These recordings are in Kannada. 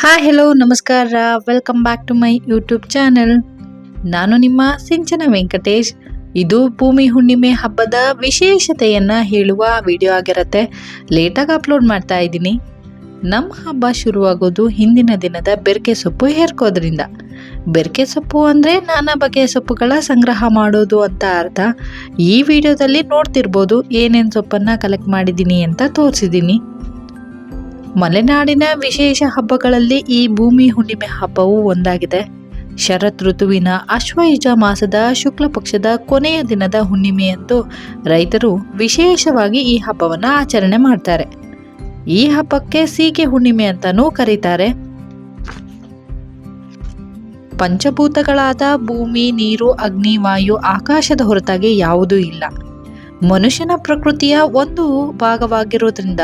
ಹಾಯ್ ಹೆಲೋ ನಮಸ್ಕಾರ. Welcome back to my YouTube channel ನಾನು ನಿಮ್ಮ ಸಿಂಚನ ವೆಂಕಟೇಶ್. ಇದು ಭೂಮಿ ಹುಣ್ಣಿಮೆ ಹಬ್ಬದ ವಿಶೇಷತೆಯನ್ನು ಹೇಳುವ ವಿಡಿಯೋ ಆಗಿರುತ್ತೆ. ಲೇಟಾಗಿ ಅಪ್ಲೋಡ್ ಮಾಡ್ತಾ ಇದ್ದೀನಿ. ನಮ್ಮ ಹಬ್ಬ ಶುರುವಾಗೋದು ಹಿಂದಿನ ದಿನದ ಬೆರಕೆ ಸೊಪ್ಪು ಹೇರ್ಕೋದ್ರಿಂದ ಬೆರಕೆ ಸೊಪ್ಪು ಅಂದರೆ ನಾನಾ ಬಗೆಯ ಸೊಪ್ಪುಗಳ ಸಂಗ್ರಹ ಮಾಡೋದು ಅಂತ ಅರ್ಥ. ಈ ವಿಡಿಯೋದಲ್ಲಿ ನೋಡ್ತಿರ್ಬೋದು ಏನೇನು ಸೊಪ್ಪನ್ನು ಕಲೆಕ್ಟ್ ಮಾಡಿದ್ದೀನಿ ಅಂತ ತೋರಿಸಿದ್ದೀನಿ. ಮಲೆನಾಡಿನ ವಿಶೇಷ ಹಬ್ಬಗಳಲ್ಲಿ ಈ ಭೂಮಿ ಹುಣ್ಣಿಮೆ ಹಬ್ಬವು ಒಂದಾಗಿದೆ. ಶರತ್ ಋತುವಿನ ಅಶ್ವಯುಜ ಮಾಸದ ಶುಕ್ಲ ಪಕ್ಷದ ಕೊನೆಯ ದಿನದ ಹುಣ್ಣಿಮೆಯಂದು ರೈತರು ವಿಶೇಷವಾಗಿ ಈ ಹಬ್ಬವನ್ನು ಆಚರಣೆ ಮಾಡ್ತಾರೆ. ಈ ಹಬ್ಬಕ್ಕೆ ಸೀಕೆ ಹುಣ್ಣಿಮೆ ಅಂತಾನೂ ಕರೀತಾರೆ. ಪಂಚಭೂತಗಳಾದ ಭೂಮಿ, ನೀರು, ಅಗ್ನಿ, ವಾಯು, ಆಕಾಶದ ಹೊರತಾಗಿ ಯಾವುದೂ ಇಲ್ಲ. ಮನುಷ್ಯನ ಪ್ರಕೃತಿಯ ಒಂದು ಭಾಗವಾಗಿರೋದ್ರಿಂದ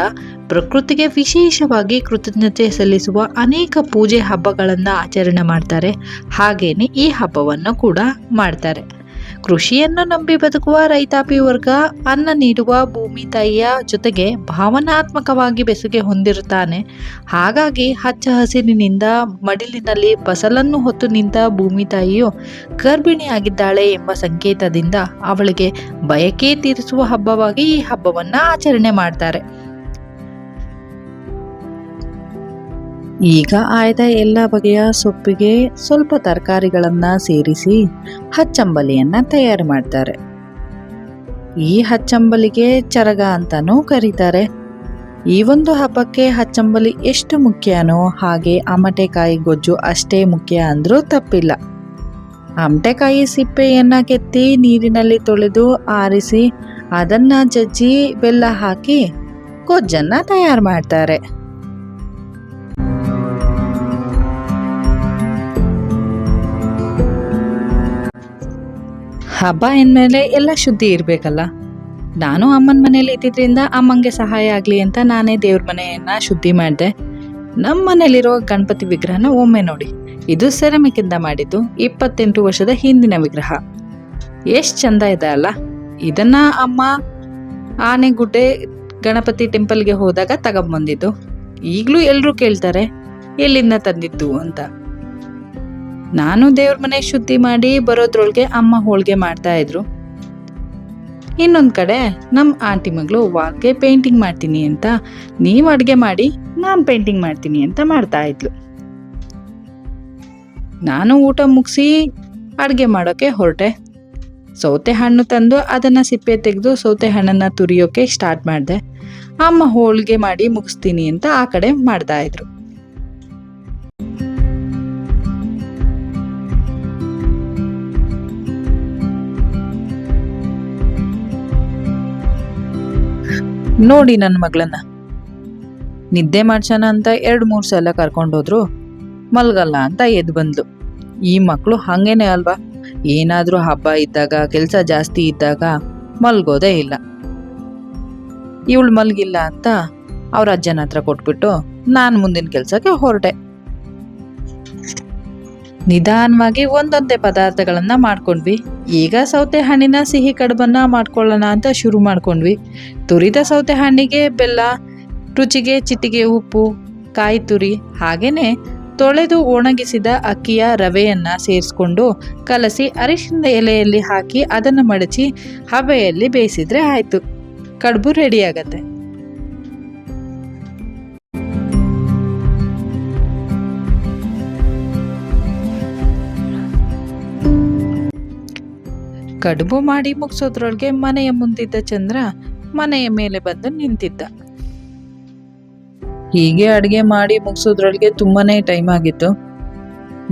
ಪ್ರಕೃತಿಗೆ ವಿಶೇಷವಾಗಿ ಕೃತಜ್ಞತೆ ಸಲ್ಲಿಸುವ ಅನೇಕ ಪೂಜೆ ಹಬ್ಬಗಳನ್ನು ಆಚರಣೆ ಮಾಡ್ತಾರೆ. ಹಾಗೇನೆ ಈ ಹಬ್ಬವನ್ನು ಕೂಡ ಮಾಡ್ತಾರೆ. ಕೃಷಿಯನ್ನು ನಂಬಿ ಬದುಕುವ ರೈತಾಪಿ ವರ್ಗ ಅನ್ನ ನೀಡುವ ಭೂಮಿ ತಾಯಿಯ ಜೊತೆಗೆ ಭಾವನಾತ್ಮಕವಾಗಿ ಬೆಸುಗೆ ಹೊಂದಿರುತ್ತಾನೆ. ಹಾಗಾಗಿ ಹಚ್ಚ ಹಸಿರಿನಿಂದ ಮಡಿಲಿನಲ್ಲಿ ಫಸಲನ್ನು ಹೊತ್ತು ನಿಂತ ಭೂಮಿ ತಾಯಿಯು ಗರ್ಭಿಣಿಯಾಗಿದ್ದಾಳೆ ಎಂಬ ಸಂಕೇತದಿಂದ ಅವಳಿಗೆ ಬಯಕೆ ತೀರಿಸುವ ಹಬ್ಬವಾಗಿ ಈ ಹಬ್ಬವನ್ನು ಆಚರಣೆ ಮಾಡ್ತಾರೆ. ಈಗ ಆಯ್ದ ಎಲ್ಲ ಬಗೆಯ ಸೊಪ್ಪಿಗೆ ಸ್ವಲ್ಪ ತರಕಾರಿಗಳನ್ನು ಸೇರಿಸಿ ಹಚ್ಚಂಬಲಿಯನ್ನ ತಯಾರು ಮಾಡ್ತಾರೆ. ಈ ಹಚ್ಚಂಬಲಿಗೆ ಚರಗ ಅಂತಲೂ ಕರೀತಾರೆ. ಈ ಒಂದು ಹಬ್ಬಕ್ಕೆ ಹಚ್ಚಂಬಲಿ ಎಷ್ಟು ಮುಖ್ಯನೋ ಹಾಗೆ ಅಮಟೆಕಾಯಿ ಗೊಜ್ಜು ಅಷ್ಟೇ ಮುಖ್ಯ ಅಂದರೂ ತಪ್ಪಿಲ್ಲ. ಅಮಟೆಕಾಯಿ ಸಿಪ್ಪೆಯನ್ನ ಕೆತ್ತಿ ನೀರಿನಲ್ಲಿ ತೊಳೆದು ಆರಿಸಿ ಅದನ್ನ ಜಜ್ಜಿ ಬೆಲ್ಲ ಹಾಕಿ ಗೊಜ್ಜನ್ನ ತಯಾರು ಮಾಡ್ತಾರೆ. ಹಬ್ಬ ಎಂದಮೇಲೆ ಎಲ್ಲ ಶುದ್ಧಿ ಇರಬೇಕಲ್ಲ? ನಾನು ಅಮ್ಮನ ಮನೇಲಿ ಇದ್ದಿದ್ದರಿಂದ ಅಮ್ಮಂಗೆ ಸಹಾಯ ಆಗಲಿ ಅಂತ ನಾನೇ ದೇವ್ರ ಮನೆಯನ್ನು ಶುದ್ಧಿ ಮಾಡಿದೆ. ನಮ್ಮ ಮನೇಲಿರೋ ಗಣಪತಿ ವಿಗ್ರಹನ ಒಮ್ಮೆ ನೋಡಿ. ಇದು ಸೆರಮಿಕಿಂದ ಮಾಡಿದ್ದು ಇಪ್ಪತ್ತೆಂಟು ವರ್ಷದ ಹಿಂದಿನ ವಿಗ್ರಹ. ಎಷ್ಟು ಚಂದ ಇದೆ ಅಲ್ಲ? ಇದನ್ನು ಅಮ್ಮ ಆನೆಗುಡ್ಡೆ ಗಣಪತಿ ಟೆಂಪಲ್ಗೆ ಹೋದಾಗ ತಗೊಂಬಂದಿದ್ದು. ಈಗಲೂ ಎಲ್ಲರೂ ಕೇಳ್ತಾರೆ, ಎಲ್ಲಿಂದ ತಂದಿದ್ದು ಅಂತ. ನಾನು ದೇವ್ರ ಮನೆ ಶುದ್ಧಿ ಮಾಡಿ ಬರೋದ್ರೊಳಗೆ ಅಮ್ಮ ಹೋಳಿಗೆ ಮಾಡ್ತಾ ಇದ್ರು. ಇನ್ನೊಂದ್ ಕಡೆ ನಮ್ಮ ಆಂಟಿ ಮಗಳು ವಾಲ್ಗೆ ಪೇಂಟಿಂಗ್ ಮಾಡ್ತೀನಿ ಅಂತ ನೀವು ಅಡುಗೆ ಮಾಡಿ, ನಾನು ಪೇಂಟಿಂಗ್ ಮಾಡ್ತೀನಿ ಅಂತ ಮಾಡ್ತಾ ಇದ್ಲು. ನಾನು ಊಟ ಮುಗಿಸಿ ಅಡುಗೆ ಮಾಡೋಕೆ ಹೊರಟೆ. ಸೌತೆ ಹಣ್ಣು ತಂದು ಅದನ್ನ ಸಿಪ್ಪೆ ತೆಗೆದು ಸೌತೆ ಹಣ್ಣನ್ನ ತುರಿಯೋಕೆ ಸ್ಟಾರ್ಟ್ ಮಾಡಿದೆ. ಅಮ್ಮ ಹೋಳಿಗೆ ಮಾಡಿ ಮುಗಿಸ್ತೀನಿ ಅಂತ ಆ ಕಡೆ ಮಾಡ್ತಾ ಇದ್ರು. ನೋಡಿ ನನ್ನ ಮಗಳನ್ನ. ನಿದ್ದೆ ಮಾಡ್ಸೋಣ ಅಂತ ಎರಡು ಮೂರು ಸಲ ಕರ್ಕೊಂಡೋದ್ರು ಮಲ್ಗಲ್ಲ ಅಂತ ಎದ್ದು ಬಂದ್ಲು. ಈ ಮಕ್ಕಳು ಹಂಗೇನೆ ಅಲ್ವಾ? ಏನಾದರೂ ಹಬ್ಬ ಇದ್ದಾಗ, ಕೆಲಸ ಜಾಸ್ತಿ ಇದ್ದಾಗ ಮಲ್ಗೋದೇ ಇಲ್ಲ. ಇವಳು ಮಲ್ಗಿಲ್ಲ ಅಂತ ಅವ್ರ ಅಜ್ಜನ ಹತ್ರ ಕೊಟ್ಬಿಟ್ಟು ನಾನು ಮುಂದಿನ ಕೆಲಸಕ್ಕೆ ಹೊರಟೆ. ನಿಧಾನವಾಗಿ ಒಂದೊಂದೇ ಪದಾರ್ಥಗಳನ್ನು ಮಾಡ್ಕೊಂಡ್ವಿ. ಈಗ ಸೌತೆ ಹಣ್ಣಿನ ಸಿಹಿ ಕಡುಬನ್ನು ಮಾಡ್ಕೊಳ್ಳೋಣ ಅಂತ ಶುರು ಮಾಡ್ಕೊಂಡ್ವಿ. ತುರಿದ ಸೌತೆ ಹಣ್ಣಿಗೆ ಬೆಲ್ಲ, ರುಚಿಗೆ ಚಿಟಿಗೆ ಉಪ್ಪು, ಕಾಯಿ ತುರಿ, ಹಾಗೇನೆ ತೊಳೆದು ಒಣಗಿಸಿದ ಅಕ್ಕಿಯ ರವೆಯನ್ನ ಸೇರಿಸ್ಕೊಂಡು ಕಲಸಿ ಅರಿಶಿನ ಎಲೆಯಲ್ಲಿ ಹಾಕಿ ಅದನ್ನು ಮಡಚಿ ಹಬೆಯಲ್ಲಿ ಬೇಯಿಸಿದ್ರೆ ಆಯ್ತು. ಕಡುಬು ರೆಡಿ ಕಡುಬು ಮಾಡಿ ಮುಗಿಸೋದ್ರೊಳಗೆ ಮನೆಯ ಮುಂದಿದ್ದ ಚಂದ್ರ ಮನೆಯ ಮೇಲೆ ಬಂದು ನಿಂತಿದ್ದ. ಹೀಗೆ ಅಡುಗೆ ಮಾಡಿ ಮುಗಿಸೋದ್ರೊಳಗೆ ತುಂಬಾನೇ ಟೈಮ್ ಆಗಿತ್ತು.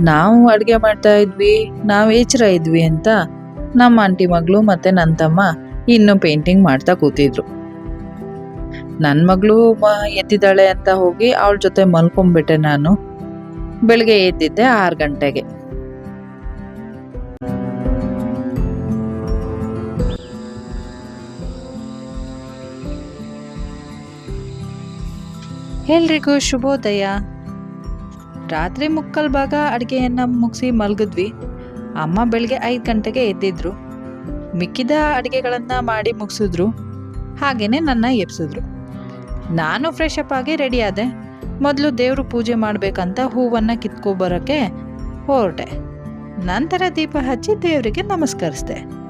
ನಾವು ಅಡುಗೆ ಮಾಡ್ತಾ ಇದ್ವಿ, ನಾವು ಎಚ್ಚರ ಇದ್ವಿ ಅಂತ ನಮ್ಮ ಆಂಟಿ ಮಗಳು ಮತ್ತೆ ನನ್ನ ತಮ್ಮ ಇನ್ನೂ ಪೇಂಟಿಂಗ್ ಮಾಡ್ತಾ ಕೂತಿದ್ರು. ನನ್ನ ಮಗಳು ಎದ್ದಿದ್ದಾಳೆ ಅಂತ ಹೋಗಿ ಅವಳ ಜೊತೆ ಮಲ್ಕೊಂಡ್ಬಿಟ್ಟೆ ನಾನು. ಬೆಳಗ್ಗೆ ಎದ್ದಿದ್ದೆ ಆರು ಗಂಟೆಗೆ. ಎಲ್ರಿಗೂ ಶುಭೋದಯ. ರಾತ್ರಿ ಮುಕ್ಕಲ್ ಭಾಗ ಅಡುಗೆಯನ್ನ ಮುಗಿಸಿ ಮಲಗಿದ್ವಿ. ಅಮ್ಮ ಬೆಳಗ್ಗೆ ಐದು ಗಂಟೆಗೆ ಎದ್ದಿದ್ರು. ಮಿಕ್ಕಿದ ಅಡುಗೆಗಳನ್ನ ಮಾಡಿ ಮುಗಿಸಿದ್ರು. ಹಾಗೇನೆ ನನ್ನ ಎಬ್ಸಿದ್ರು. ನಾನು ಫ್ರೆಶ್ ಅಪ್ ಆಗಿ ರೆಡಿ ಆದೆ. ಮೊದಲು ದೇವರು ಪೂಜೆ ಮಾಡಬೇಕಂತ ಹೂವನ್ನು ಕಿತ್ಕೊಬರೋಕ್ಕೆ ಹೊರಟೆ. ನಂತರ ದೀಪ ಹಚ್ಚಿ ದೇವರಿಗೆ ನಮಸ್ಕರಿಸ್ದೆ.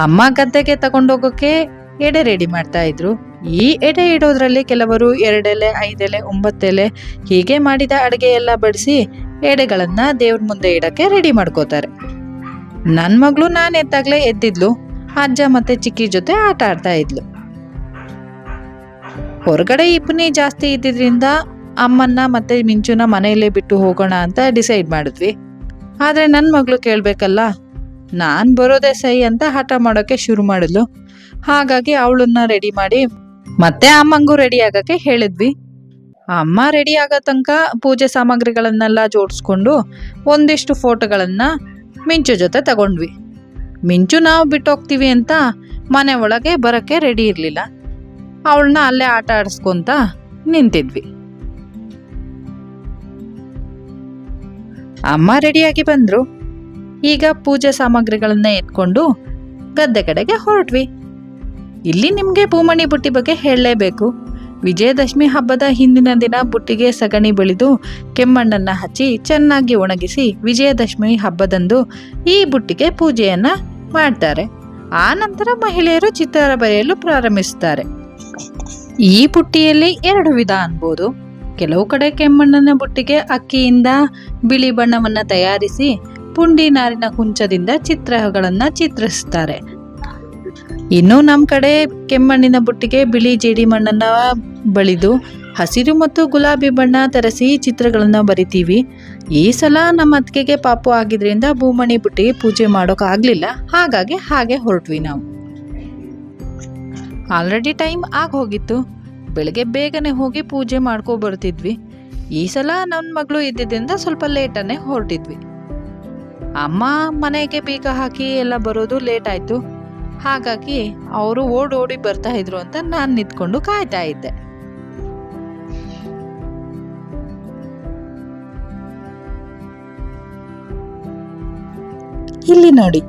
ಅಮ್ಮ ಗದ್ದೆಗೆ ತಗೊಂಡೋಗೋಕೆ ಎಡೆ ರೆಡಿ ಮಾಡ್ತಾ ಇದ್ರು. ಈ ಎಡೆ ಇಡೋದ್ರಲ್ಲಿ ಕೆಲವರು ಎರಡೆಲೆ, ಐದೆಲೆ, ಒಂಬತ್ತೆಲೆ ಹೀಗೆ ಮಾಡಿದ ಅಡುಗೆ ಎಲ್ಲ ಬಡಿಸಿ ಎಡೆಗಳನ್ನ ದೇವ್ರ ಮುಂದೆ ಇಡಕ್ಕೆ ರೆಡಿ ಮಾಡ್ಕೋತಾರೆ. ನನ್ನ ಮಗಳು ನಾನು ಎದ್ದಾಗಲೇ ಎದ್ದಿದ್ಲು. ಅಜ್ಜ ಮತ್ತೆ ಚಿಕ್ಕಿ ಜೊತೆ ಆಟ ಆಡ್ತಾ ಇದ್ಲು. ಹೊರಗಡೆ ಇಬ್ಬನಿ ಜಾಸ್ತಿ ಇದ್ದಿದ್ರಿಂದ ಅಮ್ಮನ್ನ ಮತ್ತೆ ಮಿಂಚುನ ಮನೆಯಲ್ಲೇ ಬಿಟ್ಟು ಹೋಗೋಣ ಅಂತ ಡಿಸೈಡ್ ಮಾಡಿದ್ವಿ. ಆದ್ರೆ ನನ್ನ ಮಗಳು ಕೇಳ್ಬೇಕಲ್ಲ ನಾನ್ ಬರೋದೆ ಸೈ ಅಂತ ಹಠ ಮಾಡೋಕೆ ಶುರು ಮಾಡಿದ್ಲು. ಹಾಗಾಗಿ ಅವಳನ್ನ ರೆಡಿ ಮಾಡಿ ಮತ್ತೆ ಅಮ್ಮಂಗೂ ರೆಡಿ ಆಗಕ್ಕೆ ಹೇಳಿದ್ವಿ. ಅಮ್ಮ ರೆಡಿ ಆಗೋ ತನಕ ಪೂಜೆ ಸಾಮಗ್ರಿಗಳನ್ನೆಲ್ಲ ಜೋಡಿಸ್ಕೊಂಡು ಒಂದಿಷ್ಟು ಫೋಟೋಗಳನ್ನ ಮಿಂಚು ಜೊತೆ ತಗೊಂಡ್ವಿ. ಮಿಂಚು ನಾವು ಬಿಟ್ಟೋಗ್ತೀವಿ ಅಂತ ಮನೆ ಒಳಗೆ ಬರೋಕ್ಕೆ ರೆಡಿ ಇರಲಿಲ್ಲ. ಅವಳನ್ನ ಅಲ್ಲೇ ಆಟ ಆಡಿಸ್ಕೊಂತ ನಿಂತಿದ್ವಿ. ಅಮ್ಮ ರೆಡಿಯಾಗಿ ಬಂದ್ರು. ಈಗ ಪೂಜೆ ಸಾಮಗ್ರಿಗಳನ್ನ ಎತ್ಕೊಂಡು ಗದ್ದೆ ಕಡೆಗೆ ಹೊರಟ್ವಿ. ಇಲ್ಲಿ ನಿಮಗೆ ಭೂಮಣಿ ಬುಟ್ಟಿ ಬಗ್ಗೆ ಹೇಳಲೇಬೇಕು. ವಿಜಯದಶಮಿ ಹಬ್ಬದ ಹಿಂದಿನ ದಿನ ಬುಟ್ಟಿಗೆ ಸಗಣಿ ಬೆಳೆದು ಕೆಮ್ಮಣ್ಣನ್ನ ಹಚ್ಚಿ ಚೆನ್ನಾಗಿ ಒಣಗಿಸಿ ವಿಜಯದಶಮಿ ಹಬ್ಬದಂದು ಈ ಬುಟ್ಟಿಗೆ ಪೂಜೆಯನ್ನ ಮಾಡ್ತಾರೆ. ಆ ನಂತರ ಮಹಿಳೆಯರು ಚಿತ್ರ ಬರೆಯಲು ಪ್ರಾರಂಭಿಸುತ್ತಾರೆ. ಈ ಬುಟ್ಟಿಯಲ್ಲಿ ಎರಡು ವಿಧ ಅನ್ಬೋದು. ಕೆಲವು ಕಡೆ ಕೆಮ್ಮಣ್ಣನ ಬುಟ್ಟಿಗೆ ಅಕ್ಕಿಯಿಂದ ಬಿಳಿ ಬಣ್ಣವನ್ನ ತಯಾರಿಸಿ ಪುಂಡಿ ನಾರಿನ ಕುಂಚದಿಂದ ಚಿತ್ರಗಳನ್ನು ಚಿತ್ರಿಸ್ತಾರೆ. ಇನ್ನು ನಮ್ಮ ಕಡೆ ಕೆಮ್ಮಣ್ಣಿನ ಬುಟ್ಟಿಗೆ ಬಿಳಿ ಜೇಡಿ ಮಣ್ಣನ್ನ ಬಳಿದು ಹಸಿರು ಮತ್ತು ಗುಲಾಬಿ ಬಣ್ಣ ತರಿಸಿ ಚಿತ್ರಗಳನ್ನು ಬರಿತೀವಿ. ಈ ಸಲ ನಮ್ಮ ಅತ್ತಿಗೆಗೆ ಪಾಪು ಆಗಿದ್ರಿಂದ ಭೂಮಣಿ ಬುಟ್ಟಿಗೆ ಪೂಜೆ ಮಾಡೋಕ್ಕಾಗಲಿಲ್ಲ ಹಾಗಾಗಿ ಹಾಗೆ ಹೊರಟ್ವಿ ನಾವು. ಆಲ್ರೆಡಿ ಟೈಮ್ ಆಗ ಹೋಗಿತ್ತು. ಬೆಳಗ್ಗೆ ಬೇಗನೆ ಹೋಗಿ ಪೂಜೆ ಮಾಡ್ಕೊ ಬರ್ತಿದ್ವಿ. ಈ ಸಲ ನನ್ನ ಮಗಳು ಇದ್ದಿದ್ದರಿಂದ ಸ್ವಲ್ಪ ಲೇಟನ್ನೇ ಹೊರಟಿದ್ವಿ. ಅಮ್ಮ ಮನೆಗೆ ಬೀಗ ಹಾಕಿ ಎಲ್ಲ ಬರೋದು ಲೇಟ್ ಆಯ್ತು. ಹಾಗಾಗಿ ಅವರು ಓಡಿ ಓಡಿ ಬರ್ತಾ ಇದ್ರು ಅಂತ ನಾನು ನಿಂತ್ಕೊಂಡು ಕಾಯ್ತಾ ಇದ್ದೆ. ಇಲ್ಲಿ ನೋಡಿ,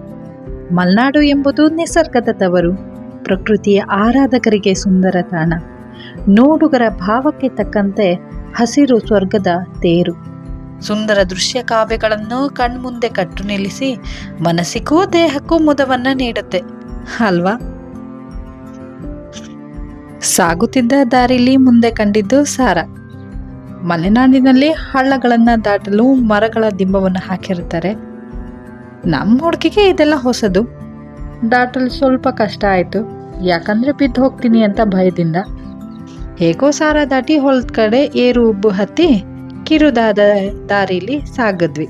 ಮಲ್ನಾಡು ಎಂಬುದು ನಿಸರ್ಗದ ತವರು, ಪ್ರಕೃತಿಯ ಆರಾಧಕರಿಗೆ ಸುಂದರ ತಾಣ. ನೋಡುಗರ ಭಾವಕ್ಕೆ ತಕ್ಕಂತೆ ಹಸಿರು ಸ್ವರ್ಗದ ತೇರು. ಸುಂದರ ದೃಶ್ಯ ಕಾವ್ಯಗಳನ್ನು ಕಣ್ಮುಂದೆ ಕಟ್ಟು ನಿಲ್ಲಿಸಿ ಮನಸ್ಸಿಗೂ ದೇಹಕ್ಕೂ ಮುದವನ್ನ ನೀಡುತ್ತೆ. ಅಲ್ವಾ? ಸಾಗುತ್ತಿದ್ದ ದಾರಿಲಿ ಮುಂದೆ ಕಂಡಿದ್ದು ಸಾರ. ಮಲೆನಾಡಿನಲ್ಲಿ ಹಳ್ಳಗಳನ್ನ ದಾಟಲು ಮರಗಳ ದಿಂಬವನ್ನು ಹಾಕಿರುತ್ತಾರೆ. ನಮ್ಮ ಹುಡುಗಿಗೆ ಇದೆಲ್ಲ ಹೊಸದು. ದಾಟಲು ಸ್ವಲ್ಪ ಕಷ್ಟ ಆಯಿತು. ಯಾಕಂದ್ರೆ ಬಿದ್ದು ಹೋಗ್ತೀನಿ ಅಂತ ಭಯದಿಂದ. ಹೇಗೋ ಸಾರ ದಾಟಿ ಹೊಲದ ಕಡೆ ಏರು ಉಬ್ಬು ಹತ್ತಿ ಕಿರುದಾದ ದಾರಿಲಿ ಸಾಗದ್ವಿ.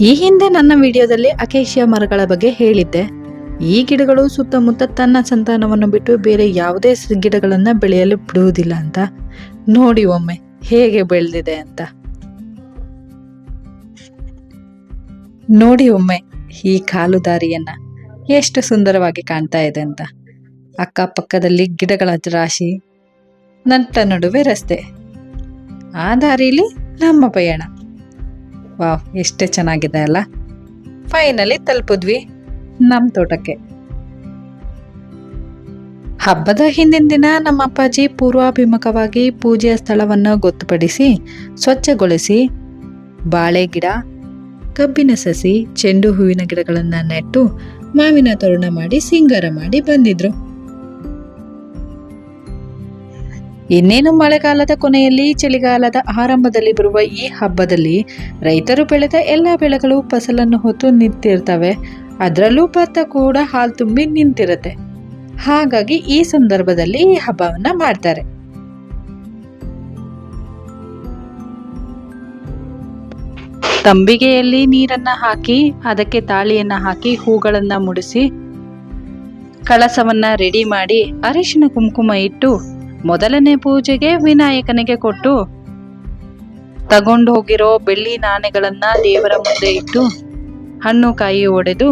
ಈ ಹಿಂದೆ ನನ್ನ ವಿಡಿಯೋದಲ್ಲಿ ಅಕೇಶಿಯಾ ಮರಗಳ ಬಗ್ಗೆ ಹೇಳಿದ್ದೆ. ಈ ಗಿಡಗಳು ಸುತ್ತಮುತ್ತ ತನ್ನ ಸಂತಾನವನ್ನು ಬಿಟ್ಟು ಬೇರೆ ಯಾವುದೇ ಗಿಡಗಳನ್ನು ಬೆಳೆಯಲು ಬಿಡುವುದಿಲ್ಲ ಅಂತ. ನೋಡಿ ಒಮ್ಮೆ, ಹೇಗೆ ಬೆಳೆದಿದೆ ಅಂತ. ನೋಡಿ ಒಮ್ಮೆ ಈ ಕಾಲು ದಾರಿಯನ್ನ ಎಷ್ಟು ಸುಂದರವಾಗಿ ಕಾಣ್ತಾ ಇದೆ ಅಂತ. ಅಕ್ಕಪಕ್ಕದಲ್ಲಿ ಗಿಡಗಳ ರಾಶಿ ನಂತರ ನಡುವೆ ರಸ್ತೆ. ಆ ದಾರಿಲಿ ನಮ್ಮ ಪಯಣ. ವಾವ್, ಎಷ್ಟೇ ಚೆನ್ನಾಗಿದೆ ಅಲ್ಲ. ಫೈನಲಿ ತಲುಪಿದ್ವಿ ನಮ್ಮ ತೋಟಕ್ಕೆ. ಹಬ್ಬದ ಹಿಂದಿನ ದಿನ ನಮ್ಮ ಅಪ್ಪಾಜಿ ಪೂರ್ವಾಭಿಮುಖವಾಗಿ ಪೂಜೆಯ ಸ್ಥಳವನ್ನು ಗೊತ್ತುಪಡಿಸಿ, ಸ್ವಚ್ಛಗೊಳಿಸಿ ಬಾಳೆ ಗಿಡ ಕಬ್ಬಿನ ಸಸಿ, ಚೆಂಡು ಹೂವಿನ ಗಿಡಗಳನ್ನ ನೆಟ್ಟು ಮಾವಿನ ತೋರಣ ಮಾಡಿ ಸಿಂಗಾರ ಮಾಡಿ ಬಂದಿದ್ರು. ಇನ್ನೇನು ಮಳೆಗಾಲದ ಕೊನೆಯಲ್ಲಿ ಚಳಿಗಾಲದ ಆರಂಭದಲ್ಲಿ ಬರುವ ಈ ಹಬ್ಬದಲ್ಲಿ ರೈತರು ಬೆಳೆದ ಎಲ್ಲ ಬೆಳೆಗಳು ಫಸಲನ್ನು ಹೊತ್ತು ನಿಂತಿರ್ತವೆ. ಅದರಲ್ಲೂ ಭತ್ತ ಕೂಡ ಹಾಲು ತುಂಬಿ ನಿಂತಿರುತ್ತೆ. ಹಾಗಾಗಿ ಈ ಸಂದರ್ಭದಲ್ಲಿ ಈ ಹಬ್ಬವನ್ನ ಮಾಡ್ತಾರೆ. ತಂಬಿಗೆಯಲ್ಲಿ ನೀರನ್ನ ಹಾಕಿ, ಅದಕ್ಕೆ ತಾಳಿಯನ್ನ ಹಾಕಿ ಹೂಗಳನ್ನ ಮುಡಿಸಿ, ಕಳಸವನ್ನ ರೆಡಿ ಮಾಡಿ ಅರಿಶಿನ ಕುಂಕುಮ ಇಟ್ಟು, ಮೊದಲನೇ ಪೂಜೆಗೆ ವಿನಾಯಕನಿಗೆ ಕೊಟ್ಟು, ತಗೊಂಡು ಹೋಗಿರೋ ಬೆಳ್ಳಿ ನಾಣ್ಯಗಳನ್ನ ದೇವರ ಮುಂದೆ ಇಟ್ಟು, ಹಣ್ಣು ಕಾಯಿ ಒಡೆದು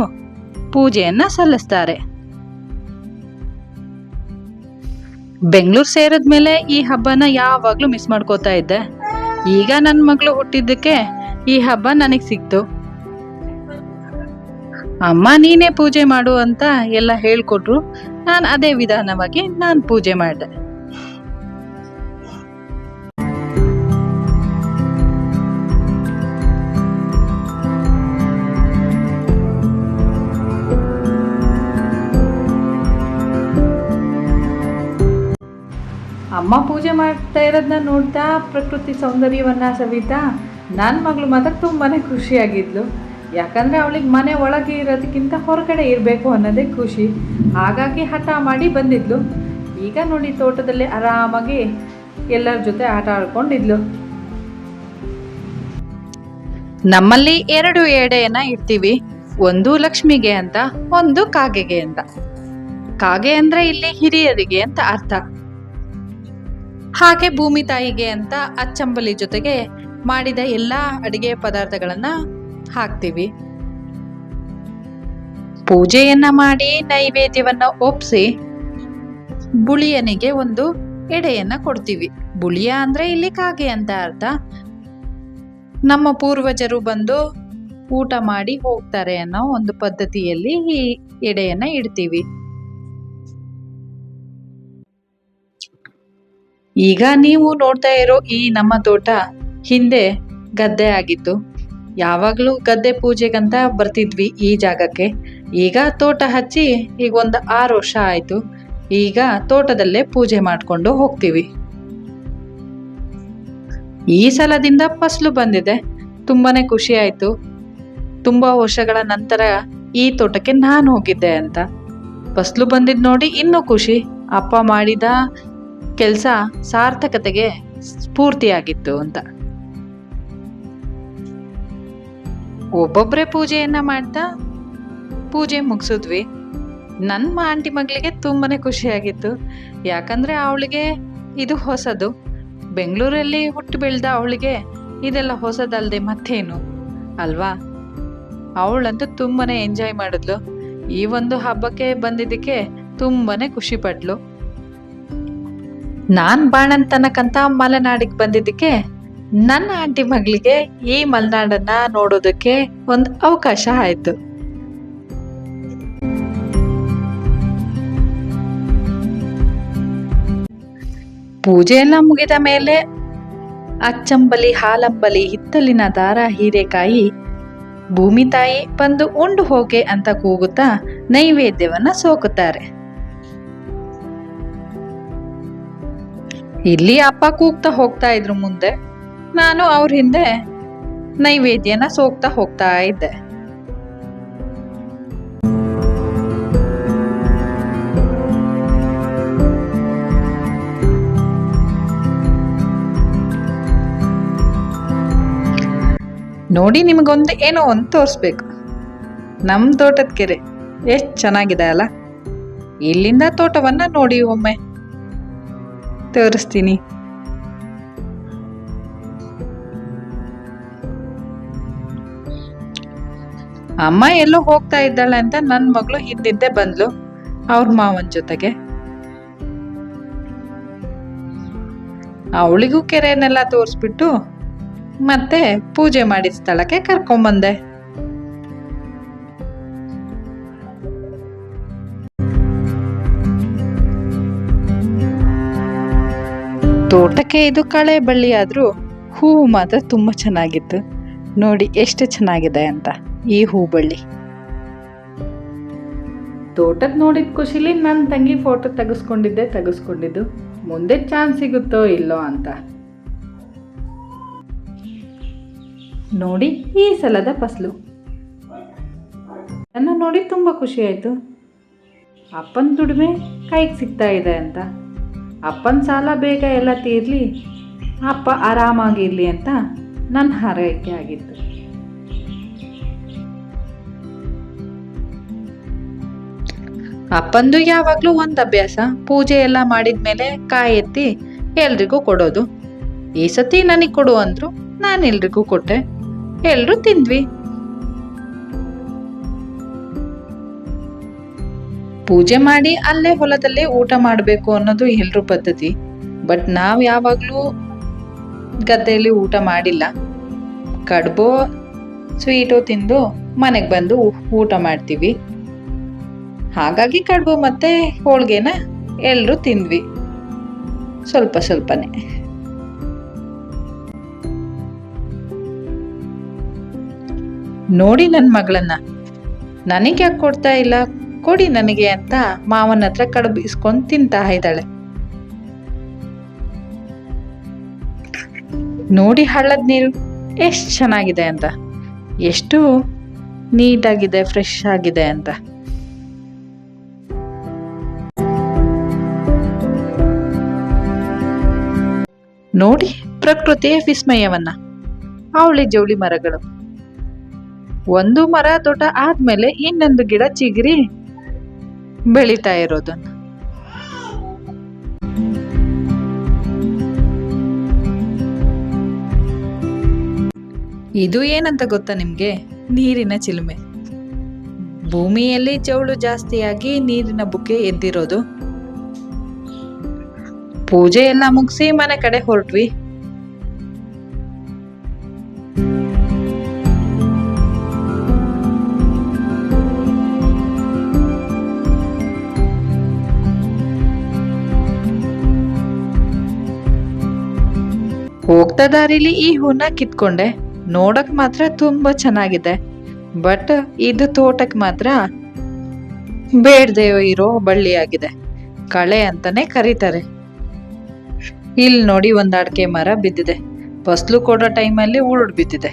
ಪೂಜೆಯನ್ನ ಸಲ್ಲಿಸ್ತಾರೆ. ಬೆಂಗಳೂರು ಸೇರಿದ್ಮೇಲೆ ಈ ಹಬ್ಬನ ಯಾವಾಗ್ಲೂ ಮಿಸ್ ಮಾಡ್ಕೋತಾ ಇದ್ದೆ. ಈಗ ನನ್ನ ಮಗಳು ಹುಟ್ಟಿದ್ದಕ್ಕೆ ಈ ಹಬ್ಬ ನನಗೆ ಸಿಕ್ತು. ಅಮ್ಮ ನೀನೇ ಪೂಜೆ ಮಾಡು ಅಂತ ಎಲ್ಲ ಹೇಳ್ಕೊಟ್ರು. ನಾನು ಅದೇ ವಿಧಾನವಾಗಿ ನಾನು ಪೂಜೆ ಮಾಡಿದೆ. ಅಮ್ಮ ಪೂಜೆ ಮಾಡ್ತಾ ಇರೋದನ್ನ ನೋಡ್ತಾ ಪ್ರಕೃತಿ ಸೌಂದರ್ಯವನ್ನ ಸವಿತಾ ನನ್ನ ಮಗಳು ಮಾತ್ರ ತುಂಬಾ ಖುಷಿಯಾಗಿದ್ಲು. ಯಾಕಂದರೆ ಅವಳಿಗೆ ಮನೆ ಒಳಗೆ ಇರೋದಕ್ಕಿಂತ ಹೊರಗಡೆ ಇರಬೇಕು ಅನ್ನೋದೇ ಖುಷಿ. ಹಾಗಾಗಿ ಹಠ ಮಾಡಿ ಬಂದಿದ್ಲು. ಈಗ ನೋಡಿ ತೋಟದಲ್ಲಿ ಆರಾಮಾಗಿ ಎಲ್ಲರ ಜೊತೆ ಆಟ ಆಡ್ಕೊಂಡಿದ್ಲು. ನಮ್ಮಲ್ಲಿ ಎರಡು ಎಡೆಯನ್ನ ಇಡ್ತೀವಿ. ಒಂದು ಲಕ್ಷ್ಮಿಗೆ ಅಂತ, ಒಂದು ಕಾಗೆಗೆ ಅಂತ. ಕಾಗೆ ಅಂದ್ರೆ ಇಲ್ಲಿ ಹಿರಿಯರಿಗೆ ಅಂತ ಅರ್ಥ. ಹಾಗೆ ಭೂಮಿ ತಾಯಿಗೆ ಅಂತ ಅಚ್ಚಂಬಲಿ ಜೊತೆಗೆ ಮಾಡಿದ ಎಲ್ಲ ಅಡಿಗೆ ಪದಾರ್ಥಗಳನ್ನು ಹಾಕ್ತೀವಿ. ಪೂಜೆಯನ್ನ ಮಾಡಿ ನೈವೇದ್ಯವನ್ನ ಒಪ್ಸಿ ಬುಳಿಯನಿಗೆ ಒಂದು ಎಡೆಯನ್ನ ಕೊಡ್ತೀವಿ. ಬುಳಿಯ ಅಂದ್ರೆ ಇಲ್ಲಿ ಕಾಗೆ ಅಂತ ಅರ್ಥ. ನಮ್ಮ ಪೂರ್ವಜರು ಬಂದು ಊಟ ಮಾಡಿ ಹೋಗ್ತಾರೆ ಅನ್ನೋ ಒಂದು ಪದ್ಧತಿಯಲ್ಲಿ ಈ ಎಡೆಯನ್ನ ಇಡ್ತೀವಿ. ಈಗ ನೀವು ನೋಡ್ತಾ ಇರೋ ಈ ನಮ್ಮ ತೋಟ ಹಿಂದೆ ಗದ್ದೆ ಆಗಿತ್ತು. ಯಾವಾಗಲೂ ಗದ್ದೆ ಪೂಜೆಗಂತ ಬರ್ತಿದ್ವಿ ಈ ಜಾಗಕ್ಕೆ. ಈಗ ತೋಟ ಹಚ್ಚಿ ಈಗ ಒಂದು ಆರು ವರ್ಷ ಆಯ್ತು. ಈಗ ತೋಟದಲ್ಲೇ ಪೂಜೆ ಮಾಡ್ಕೊಂಡು ಹೋಗ್ತೀವಿ. ಈ ಸಲದಿಂದ ಫಸಲು ಬಂದಿದೆ. ತುಂಬಾನೇ ಖುಷಿ ಆಯ್ತು. ತುಂಬಾ ವರ್ಷಗಳ ನಂತರ ಈ ತೋಟಕ್ಕೆ ನಾನು ಹೋಗಿದ್ದೆ ಅಂತ. ಫಸಲು ಬಂದಿದ್ ನೋಡಿ ಇನ್ನೂ ಖುಷಿ. ಅಪ್ಪ ಮಾಡಿದ ಕೆಲಸ ಸಾರ್ಥಕತೆಗೆ ಸ್ಫೂರ್ತಿಯಾಗಿತ್ತು ಅಂತ. ಒಬ್ಬೊಬ್ಬರೇ ಪೂಜೆಯನ್ನ ಮಾಡ್ತಾ ಪೂಜೆ ಮುಗಿಸಿದ್ವಿ. ನನ್ನ ಆಂಟಿ ಮಗಳಿಗೆ ತುಂಬಾನೇ ಖುಷಿಯಾಗಿತ್ತು. ಯಾಕಂದ್ರೆ ಅವಳಿಗೆ ಇದು ಹೊಸದು. ಬೆಂಗಳೂರಲ್ಲಿ ಹುಟ್ಟು ಬೆಳೆದ ಅವಳಿಗೆ ಇದೆಲ್ಲ ಹೊಸದಲ್ಲದೆ ಮತ್ತೇನು? ಅಲ್ವಾ? ಅವಳಂತೂ ತುಂಬಾನೇ ಎಂಜಾಯ್ ಮಾಡಿದ್ಲು. ಈ ಒಂದು ಹಬ್ಬಕ್ಕೆ ಬಂದಿದ್ದಕ್ಕೆ ತುಂಬಾನೇ ಖುಷಿ ಪಟ್ಲು ನಾನ್ ಬಾಣಂತನಕಂತ ಮಲೆನಾಡಿಗೆ ಬಂದಿದ್ದಕ್ಕೆ ನನ್ನ ಆಂಟಿ ಮಗಳಿಗೆ ಈ ಮಲೆನಾಡನ್ನ ನೋಡೋದಕ್ಕೆ ಒಂದು ಅವಕಾಶ ಆಯ್ತು. ಪೂಜೆ ಎಲ್ಲ ಮುಗಿದ ಮೇಲೆ ಅಚ್ಚಂಬಲಿ ಹಾಲಂಬಲಿ ಹಿತ್ತಲಿನ ದಾರ ಹೀರೆಕಾಯಿ ಭೂಮಿ ತಾಯಿ ಬಂದು ಉಂಡು ಹೋಗೆ ಅಂತ ಕೂಗುತ್ತಾ ನೈವೇದ್ಯವನ್ನ ಸೋಕುತ್ತಾರೆ. ಇಲ್ಲಿ ಅಪ್ಪ ಕೂಗ್ತಾ ಹೋಗ್ತಾ ಇದ್ರು ಮುಂದೆ. ನಾನು ಅವ್ರ ಹಿಂದೆ ನೈವೇದ್ಯನ ಸೋಗ್ತಾ ಹೋಗ್ತಾ ಇದ್ದೆ. ನೋಡಿ ನಿಮಗೊಂದು ಏನೋ ಒಂದು ತೋರಿಸ್ಬೇಕು. ನಮ್ಮ ತೋಟದ ಕೆರೆ. ಎಷ್ಟು ಚೆನ್ನಾಗಿದೆ ಅಲ್ಲ? ಇಲ್ಲಿಂದ ತೋಟವನ್ನು ನೋಡಿ ಒಮ್ಮೆ. ತೋರಿಸ್ತೀನಿ. ಅಮ್ಮ ಎಲ್ಲೋ ಹೋಗ್ತಾ ಇದ್ದಾಳೆ ಅಂತ ನನ್ನ ಮಗಳು ಹಿಂದಿದ್ದೆ ಬಂದ್ಲು. ಅವ್ರ ಮಾವನ ಜೊತೆಗೆ. ಅವಳಿಗೂ ಕೆರೆನೆಲ್ಲ ತೋರಿಸ್ಬಿಟ್ಟು ಮತ್ತೆ ಪೂಜೆ ಮಾಡಿದ ಸ್ಥಳಕ್ಕೆ ಕರ್ಕೊಂಬಂದೆ. ತೋಟಕ್ಕೆ ಇದು ಕಳೆ ಬಳ್ಳಿ ಆದರೂ ಹೂವು ಮಾತ್ರ ತುಂಬ ಚೆನ್ನಾಗಿತ್ತು. ನೋಡಿ ಎಷ್ಟು ಚೆನ್ನಾಗಿದೆ ಅಂತ ಈ ಹೂ ಬಳ್ಳಿ. ತೋಟದ ನೋಡಿದ ಖುಷಿಲಿ ನನ್ನ ತಂಗಿ ಫೋಟೋ ತೆಗೆಸ್ಕೊಂಡಿದ್ದೆ, ತೆಗೆಸ್ಕೊಂಡಿದ್ದು. ಮುಂದೆ ಚಾನ್ಸ್ ಸಿಗುತ್ತೋ ಇಲ್ಲೋ ಅಂತ. ನೋಡಿ ಈ ಸಲದ ಫಸಲು. ನನ್ನ ನೋಡಿ ತುಂಬ ಖುಷಿ ಆಯಿತು. ಅಪ್ಪನ ದುಡಿಮೆ ಕೈಗೆ ಸಿಗ್ತಾ ಇದೆ ಅಂತ. ಅಪ್ಪನ ಸಾಲ ಬೇಗ ಎಲ್ಲ ತೀರ್ಲಿ, ಅಪ್ಪ ಆರಾಮಾಗಿರಲಿ ಅಂತ ನನ್ನ ಹಾರೈಕೆ ಆಗಿತ್ತು. ಅಪ್ಪಂದು ಯಾವಾಗಲೂ ಒಂದು ಅಭ್ಯಾಸ, ಪೂಜೆ ಎಲ್ಲ ಮಾಡಿದ್ಮೇಲೆ ಕಾಯಿ ಎತ್ತಿ ಎಲ್ರಿಗೂ ಕೊಡೋದು. ಈ ಸತಿ ನನಗೆ ಕೊಡು ಅಂದ್ರು ನಾನು ಎಲ್ರಿಗೂ ಕೊಟ್ಟೆ. ಎಲ್ಲರೂ ತಿಂದ್ವಿ. ಪೂಜೆ ಮಾಡಿ ಅಲ್ಲೇ ಹೊಲದಲ್ಲೇ ಊಟ ಮಾಡಬೇಕು ಅನ್ನೋದು ಎಲ್ರ ಪದ್ಧತಿ. ಬಟ್ ನಾವು ಯಾವಾಗಲೂ ಗದ್ದೆಯಲ್ಲಿ ಊಟ ಮಾಡಿಲ್ಲ. ಕಡ್ಬೋ, ಸ್ವೀಟು ತಿಂದು ಮನೆಗೆ ಬಂದು ಊಟ ಮಾಡ್ತೀವಿ. ಹಾಗಾಗಿ ಕಡುಬು ಮತ್ತೆ ಹೋಳ್ಗೆನ ಎಲ್ಲರೂ ತಿಂದ್ವಿ. ಸ್ವಲ್ಪ ಸ್ವಲ್ಪನೇ. ನೋಡಿ ನನ್ನ ಮಗಳನ್ನ. ನನಗೆ ಯಾಕೆ ಕೊಡ್ತಾ ಇಲ್ಲ? ಕೊಡಿ ನನಗೆ ಅಂತ ಮಾವನ ಹತ್ರ ಕಡುಬು ಇಸ್ಕೊಂಡು ತಿಂತಾ ಇದ್ದಾಳೆ. ನೋಡಿ ಹಳ್ಳದ ನೀರು, ಎಷ್ಟು ಚೆನ್ನಾಗಿದೆ ಅಂತ. ಎಷ್ಟು ನೀಟಾಗಿದೆ ಫ್ರೆಶ್ ಆಗಿದೆ ಅಂತ. ನೋಡಿ ಪ್ರಕೃತಿಯ ವಿಸ್ಮಯವನ್ನ. ಅವಳಿ ಜವಳಿ ಮರಗಳು. ಒಂದು ಮರ ತೋಟ ಆದ್ಮೇಲೆ ಇನ್ನೊಂದು ಗಿಡ ಚಿಗುರಿ ಬೆಳೀತಾ ಇರೋದನ್ನ ಇದು ಏನಂತ ಗೊತ್ತಾ ನಿಮ್ಗೆ? ನೀರಿನ ಚಿಲುಮೆ. ಭೂಮಿಯಲ್ಲಿ ಚೌಳು ಜಾಸ್ತಿಯಾಗಿ ನೀರಿನ ಬುಕ್ಕೆ ಎದ್ದಿರೋದು. ಪೂಜೆ ಎಲ್ಲ ಮುಗಿಸಿ ಮನೆ ಕಡೆ ಹೊರಟ್ವಿ. ಹೋಗ್ತಾ ದಾರಿಲಿ ಈ ಹೂನ ಕಿತ್ಕೊಂಡೆ. ನೋಡಕ್ ಮಾತ್ರ ತುಂಬಾ ಚೆನ್ನಾಗಿದೆ. ಬಟ್ ಇದು ತೋಟಕ್ ಮಾತ್ರ ಬೇಡದೆ ಇರೋ ಬಳ್ಳಿಯಾಗಿದೆ. ಕಳೆ ಅಂತಾನೆ ಕರೀತಾರೆ. ಇಲ್ಲಿ ನೋಡಿ ಒಂದ್ ಅಡಿಕೆ ಮರ ಬಿದ್ದಿದೆ. ಫಸ್ಲು ಕೊಡೋ ಟೈಮಲ್ಲಿ ಉರುಡ್ ಬಿದ್ದಿದೆ.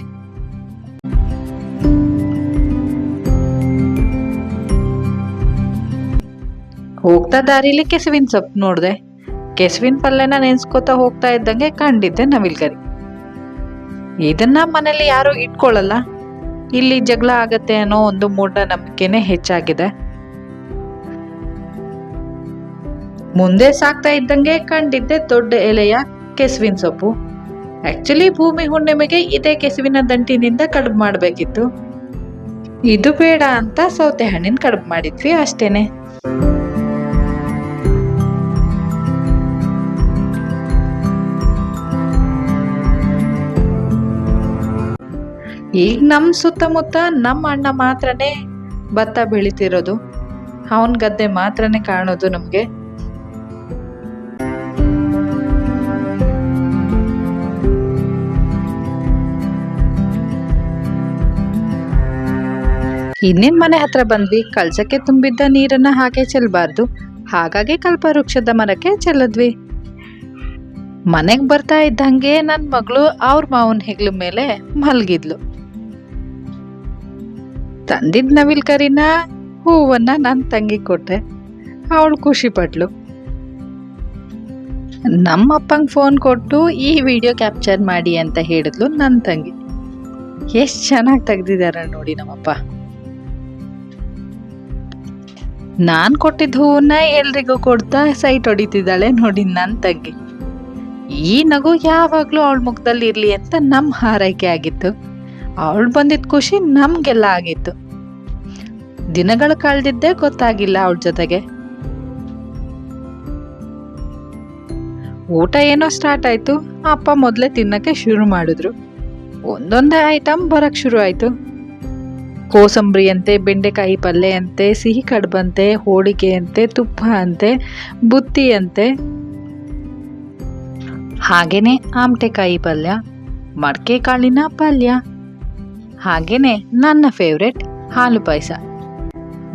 ಹೋಗ್ತಾ ದಾರಿಲಿ ಕೆಸುವಿನ ಸೊಪ್ಪು ನೋಡ್ದೆ. ಕೆಸುವಿನ ಪಲ್ಯನ ನೆನ್ಸ್ಕೊತಾ ಹೋಗ್ತಾ ಇದ್ದಂಗೆ ಕಂಡಿದ್ದೆ ನವಿಲ್ಗರಿ. ಇದನ್ನ ಮನೇಲಿ ಯಾರು ಇಟ್ಕೊಳ್ಳಲ್ಲ ಇಲ್ಲಿ ಜಗಳ ಆಗತ್ತೆ ಅನ್ನೋ ಒಂದು ಮೂಢನಂಬಿಕೆನೇ ಹೆಚ್ಚಾಗಿದೆ. ಮುಂದೆ ಸಾಕ್ತಾ ಇದ್ದಂಗೆ ಕಂಡಿದ್ದೆ ದೊಡ್ಡ ಎಲೆಯ ಕೆಸುವಿನ ಸೊಪ್ಪು. ಆಕ್ಚುಲಿ ಭೂಮಿ ಹುಣ್ಣಿಮೆಗೆ ಇದೇ ಕೆಸುವಿನ ದಂಟಿನಿಂದ ಕಡುಬು ಮಾಡಬೇಕಿತ್ತು. ಇದು ಬೇಡ ಅಂತ ಸೌತೆ ಹಣ್ಣಿನ ಕಡುಬು ಮಾಡಿದ್ವಿ ಅಷ್ಟೇನೆ. ಈಗ ನಮ್ಮ ಸುತ್ತಮುತ್ತ ನಮ್ಮ ಅಣ್ಣ ಮಾತ್ರನೇ ಭತ್ತ ಬೆಳಿತಿರೋದು. ಅವನ ಗದ್ದೆ ಮಾತ್ರನೇ ಕಾಣೋದು ನಮಗೆ. ಇನ್ನೇನ್ ಮನೆ ಹತ್ರ ಬಂದ್ವಿ ಕಳಸಕ್ಕೆ ತುಂಬಿದ್ದ ನೀರನ್ನ ಹಾಗೆ ಚೆಲ್ಲಬಾರ್ದು ಹಾಗಾಗಿ ಕಲ್ಪ ವೃಕ್ಷದ ಮರಕ್ಕೆ ಚೆಲ್ಲದ್ವಿ. ಮನೆಗೆ ಬರ್ತಾ ಇದ್ದಂಗೆ ನನ್ನ ಮಗಳು ಅವ್ರ ಮಾವನ್ ಹೆಗ್ಲ ಮೇಲೆ ಮಲ್ಗಿದ್ಲು. ತಂದಿದ್ ನವಿಲ್ ಕರಿನ ಹೂವನ್ನ ನನ್ನ ತಂಗಿ ಕೊಟ್ಟೆ. ಅವಳು ಖುಷಿ ಪಟ್ಲು. ನಮ್ಮಪ್ಪಂಗೆ ಫೋನ್ ಕೊಟ್ಟು ಈ ವಿಡಿಯೋ ಕ್ಯಾಪ್ಚರ್ ಮಾಡಿ ಅಂತ ಹೇಳಿದ್ಲು ನನ್ನ ತಂಗಿ. ಎಷ್ಟು ಚೆನ್ನಾಗಿ ತೆಗ್ದಿದಾರ ನೋಡಿ ನಮ್ಮಪ್ಪ. ನಾನು ಕೊಟ್ಟಿದ್ದ ಹೂವನ್ನ ಎಲ್ರಿಗೂ ಕೊಡ್ತಾ ಸೈಟ್ ಹೊಡಿತಿದ್ದಾಳೆ ನೋಡಿ ನನ್ನ ತಂಗಿ. ಈ ನಗು ಯಾವಾಗಲೂ ಅವಳ ಮುಖದಲ್ಲಿ ಇರ್ಲಿ ಅಂತ ನಮ್ಮ ಹಾರೈಕೆ ಆಗಿತ್ತು. ಅವಳು ಬಂದಿದ್ದ ಖುಷಿ ನಮಗೆಲ್ಲ ಆಗಿತ್ತು. ದಿನಗಳು ಕಳೆದಿದ್ದೇ ಗೊತ್ತಾಗಿಲ್ಲ ಅವಳ ಜೊತೆಗೆ. ಊಟ ಏನೋ ಸ್ಟಾರ್ಟ್ ಆಯ್ತು. ಅಪ್ಪ ಮೊದಲೇ ತಿನ್ನಕ್ಕೆ ಶುರು ಮಾಡಿದ್ರು. ಒಂದೊಂದೇ ಐಟಮ್ ಬರಕ್ ಶುರು ಆಯ್ತು. ಕೋಸಂಬರಿ ಅಂತೆ ಬೆಂಡೆಕಾಯಿ ಪಲ್ಯ ಅಂತೆ ಸಿಹಿ ಕಡ್ಬಂತೆ ಹೋಳಿಗೆ ಅಂತೆ ತುಪ್ಪ ಅಂತೆ ಬುತ್ತಿ ಅಂತೆ ಹಾಗೇನೆ ಆಮಟೆಕಾಯಿ ಪಲ್ಯ ಮಡಕೆ ಕಾಳಿನ ಪಲ್ಯ. ಹಾಗೇನೆ ನನ್ನ ಫೇವ್ರೆಟ್ ಹಾಲು ಪಾಯಸ.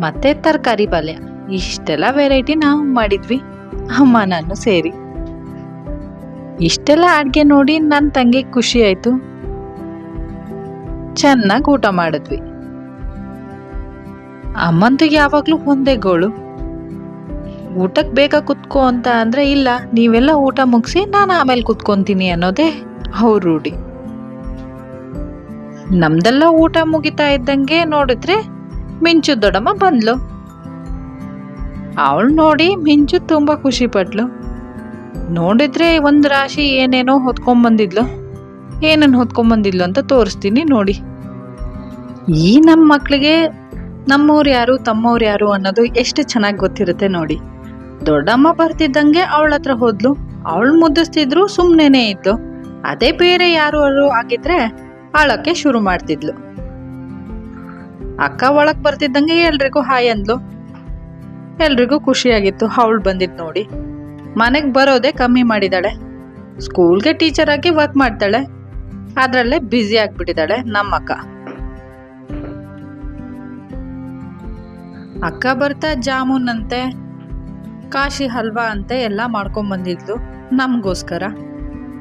ಮತ್ತೆ ತರಕಾರಿ ಪಲ್ಯ. ಇಷ್ಟೆಲ್ಲ ವೆರೈಟಿ ನಾವು ಮಾಡಿದ್ವಿ. ಅಮ್ಮ ನಾನು ಸೇರಿ. ಇಷ್ಟೆಲ್ಲ ಅಡ್ಗೆ ನೋಡಿ ನನ್ನ ತಂಗಿ ಖುಷಿ ಆಯ್ತು. ಚೆನ್ನಾಗಿ ಊಟ ಮಾಡಿದ್ವಿ. ಅಮ್ಮಂತೂ ಯಾವಾಗ್ಲೂ ಒಂದೇ ಗೋಳು. ಊಟಕ್ಕೆ ಬೇಗ ಕುತ್ಕೋ ಅಂತ ಅಂದ್ರೆ ಇಲ್ಲ. ನೀವೆಲ್ಲ ಊಟ ಮುಗಿಸಿ ನಾನು ಆಮೇಲೆ ಕುತ್ಕೊಂತೀನಿ ಅನ್ನೋದೇ ಅವ್ರ ರೂಢಿ. ನಮ್ದೆಲ್ಲ ಊಟ ಮುಗಿತಾ ಇದ್ದಂಗೆ ನೋಡಿದ್ರೆ ಮಿಂಚು ದೊಡ್ಡಮ್ಮ ಬಂದ್ಲು. ಅವಳು ನೋಡಿ ಮಿಂಚು ತುಂಬ ಖುಷಿ ಪಟ್ಲು. ನೋಡಿದ್ರೆ ಒಂದ್ ರಾಶಿ ಏನೇನೋ ಹೊತ್ಕೊಂಬಂದಿದ್ಲು ಬಂದಿದ್ಲು. ಹೊತ್ಕೊಂಬಂದಿದ್ಲು ಅಂತ ತೋರಿಸ್ತೀನಿ ನೋಡಿ. ಈ ನಮ್ಮ ಮಕ್ಕಳಿಗೆ ನಮ್ಮವ್ರು ಯಾರು, ತಮ್ಮವ್ರು ಯಾರು ಅನ್ನೋದು ಎಷ್ಟು ಚೆನ್ನಾಗಿ ಗೊತ್ತಿರುತ್ತೆ ನೋಡಿ. ದೊಡ್ಡಮ್ಮ ಬರ್ತಿದ್ದಂಗೆ ಅವಳ ಹತ್ರ ಹೋದ್ಲು. ಅವಳು ಮುದ್ದಿಸ್ತಿದ್ರು ಸುಮ್ಮನೆ ಇದ್ಲು. ಅದೇ ಬೇರೆ ಯಾರು ಆಗಿದ್ರೆ ಆಳಕ್ಕೆ ಶುರು ಮಾಡ್ತಿದ್ಲು. ಅಕ್ಕ ಒಳಗ್ ಬರ್ತಿದ್ದಂಗೆ ಎಲ್ರಿಗೂ ಹಾಯ್ ಅಂದ್ಲು. ಎಲ್ರಿಗೂ ಖುಷಿಯಾಗಿತ್ತು. ಅವಳು ಬಂದಿದ್ ನೋಡಿ. ಮನೆಗೆ ಬರೋದೇ ಕಮ್ಮಿ ಮಾಡಿದಾಳೆ. ಸ್ಕೂಲ್ಗೆ ಟೀಚರ್ ಆಗಿ ವರ್ಕ್ ಮಾಡ್ತಾಳೆ. ಅದರಲ್ಲೇ ಬ್ಯುಸಿ ಆಗಿಬಿಟ್ಟಿದ್ದಾಳೆ ನಮ್ಮಕ್ಕ. ಅಕ್ಕ ಬರ್ತಾ ಜಾಮೂನ್ ಅಂತೆ ಕಾಶಿ ಹಲ್ವಾ ಅಂತೆ ಎಲ್ಲ ಮಾಡ್ಕೊಂಡ್ ಬಂದಿದ್ಲು ನಮಗೋಸ್ಕರ.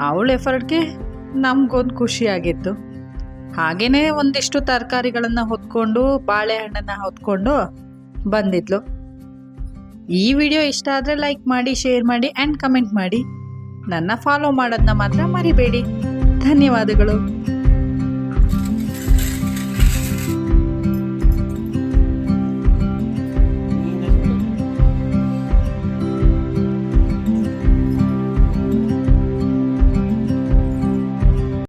ಅವಳ ಎಫರ್ಟ್ಗೆ ನಮಗೊಂದು ಖುಷಿ ಹಾಗೇನೆ ಒಂದಿಷ್ಟು ತರಕಾರಿಗಳನ್ನು ಹೊತ್ಕೊಂಡು, ಬಾಳೆಹಣ್ಣನ್ನು ಹೊತ್ಕೊಂಡು ಬಂದಿದ್ಲು. ಈ ವಿಡಿಯೋ ಇಷ್ಟ ಆದರೆ ಲೈಕ್ ಮಾಡಿ ಶೇರ್ ಮಾಡಿ ಆ್ಯಂಡ್ ಕಮೆಂಟ್ ಮಾಡಿ. ನನ್ನ ಫಾಲೋ ಮಾಡೋದನ್ನ ಮಾತ್ರ ಮರಿಬೇಡಿ. ಧನ್ಯವಾದಗಳು.